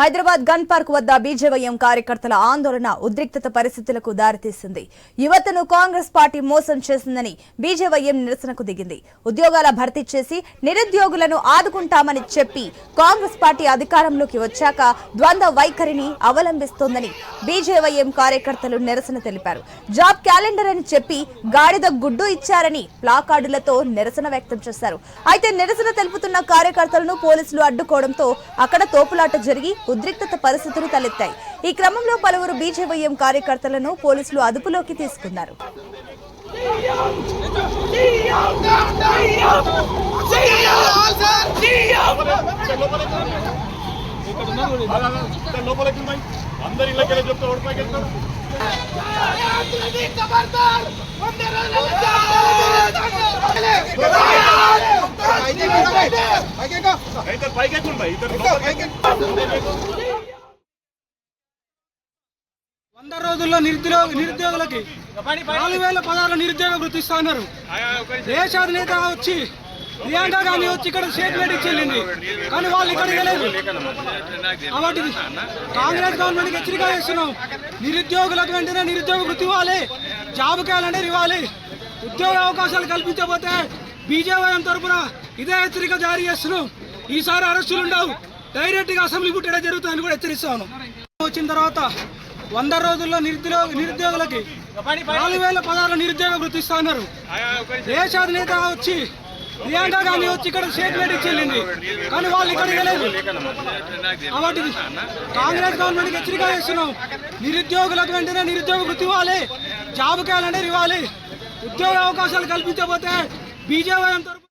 Hyderabad gun park వద్ద BJYM కార్యకర్తల ఆందోళన ఉద్రిక్తత పరిస్థితులకు దారితీసింది. యువతను కాంగ్రెస్ పార్టీ మోసం చేసిందని బీజేవైఎం నిరసనకు దిగింది. ఉద్యోగాల భర్తీ చేసి నిరుద్యోగులను ఆదుకుంటామని చెప్పి కాంగ్రెస్ పార్టీ అధికారంలోకి వచ్చాక ద్వంద్వ వైఖరిని అవలంబిస్తోందని బీజేవైఎం కార్యకర్తలు నిరసన తెలిపారు. జాబ్ క్యాలెండర్ అని చెప్పి గాడిద గుడ్డు ఇచ్చారని ప్లాకార్డులతో నిరసన వ్యక్తం చేశారు. అయితే నిరసన తెలుపుతున్న కార్యకర్తలను పోలీసులు అడ్డుకోవడంతో అక్కడ తోపులాట జరిగి ఉద్రిక్తత పరిస్థితులు తలెత్తాయి. ఈ క్రమంలో పలువురు బీజేవైఎం కార్యకర్తలను పోలీసులు అదుపులోకి తీసుకున్నారు. లోపలికి. ఉన్నాయి వంద రోజుల్లో నిరుద్యోగ నిరుద్యోగులకి నాలుగు వేల పదహారు నిరుద్యోగ వృత్తి ఇస్తున్నారు దేశ అధినేత వచ్చి ప్రియాంక గాంధీ వచ్చి ఇక్కడ స్టేట్మెంట్ ఇచ్చి వెళ్ళింది కానీ వాళ్ళు ఇక్కడికి లేదు కాబట్టి కాంగ్రెస్ గవర్నమెంట్ హెచ్చరిక చేస్తున్నాం. నిరుద్యోగులకు వెంటనే నిరుద్యోగ వృత్తి ఇవ్వాలి. జాబ్ క్యాలెండర్ ఇవ్వాలి. ఉద్యోగ అవకాశాలు కల్పించకపోతే బీజేవైఎం తరపున ఇదే హెచ్చరిక జారీ చేస్తున్నాం. ఈసారి అరెస్టులు ఉండవు డైరెక్ట్గా అసెంబ్లీ పుట్టడం జరుగుతుందని కూడా హెచ్చరిస్తాను. వచ్చిన తర్వాత వంద రోజుల్లో నిరుద్యోగ నిరుద్యోగులకి నాలుగు వేల పదహారు నిరుద్యోగ వృత్తి ఇస్తున్నారు దేశ అధినేత వచ్చి ప్రియాంక గాంధీ వచ్చి ఇక్కడ స్టేట్మెంట్ ఇచ్చి వెళ్ళింది కానీ వాళ్ళు ఇక్కడికి లేదు కాబట్టి కాంగ్రెస్ గవర్నమెంట్ హెచ్చరిక చేస్తున్నాం. నిరుద్యోగులకు వెంటనే నిరుద్యోగ వృత్తి ఇవ్వాలి. జాబ్ క్యాలెండర్ ఇవ్వాలి. ఉద్యోగ అవకాశాలు కల్పించకపోతే బీజేపీ తరపు